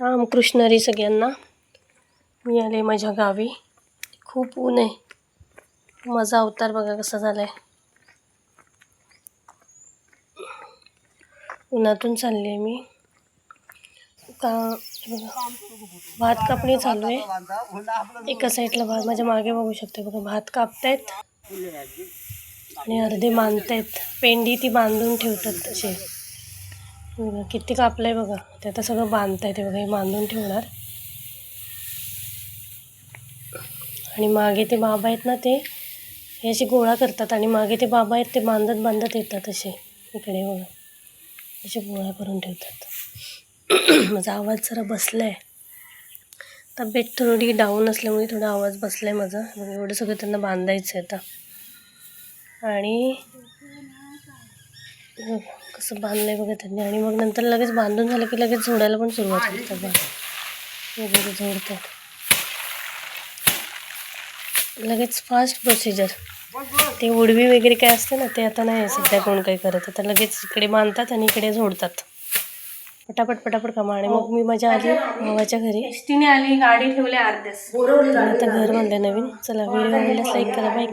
रामकृष्णरी सगळ्यांना. मी आले माझ्या गावी. खूप ऊन आहे. माझा अवतार बघा कसा झाला आहे उन्हातून चालली आहे मी का भात कापणी चालू आहे. एका साईडला भात माझ्या मागे बघू शकते बघा भात कापतायत आणि अर्धे बांधतायत. पेंडी ती बांधून ठेवतात तसे. बघा किती आहे बघा. ते आता सगळं बांधतायत ते बघा हे बांधून ठेवणार. आणि मागे ते बाबा आहेत ना ते हे असे गोळा करतात आणि मागे ते बाबा आहेत ते बांधत बांधत येतात असे. इकडे बघा. असे गोळा करून ठेवतात. माझा आवाज जरा बसला आहे तब्येत थोडी डाऊन असल्यामुळे थोडा आवाज बसला आहे माझा एवढं सगळं त्यांना बांधायचं आहे आता. आणि कसं बांधलं आहे बघा त्यांनी. आणि मग नंतर लगेच बांधून झालं की लगेच झोडायला पण सुरुवात करतात बघा. वगैरे झोडतात लगेच फास्ट प्रोसिजर ते उडवी वगैरे काय असते ना ते आता नाही सध्या कोण काही करत. आता लगेच इकडे बांधतात आणि इकडे झोडतात पटापट पटापट कामा. आणि मग मी माझ्या आली भावाच्या घरी एसटीने आली गाडी ठेवली अर्ध्यास. आता घर बांधलं नवीन. चला व्हिडिओ आवडल्यास लाईक करा. बाय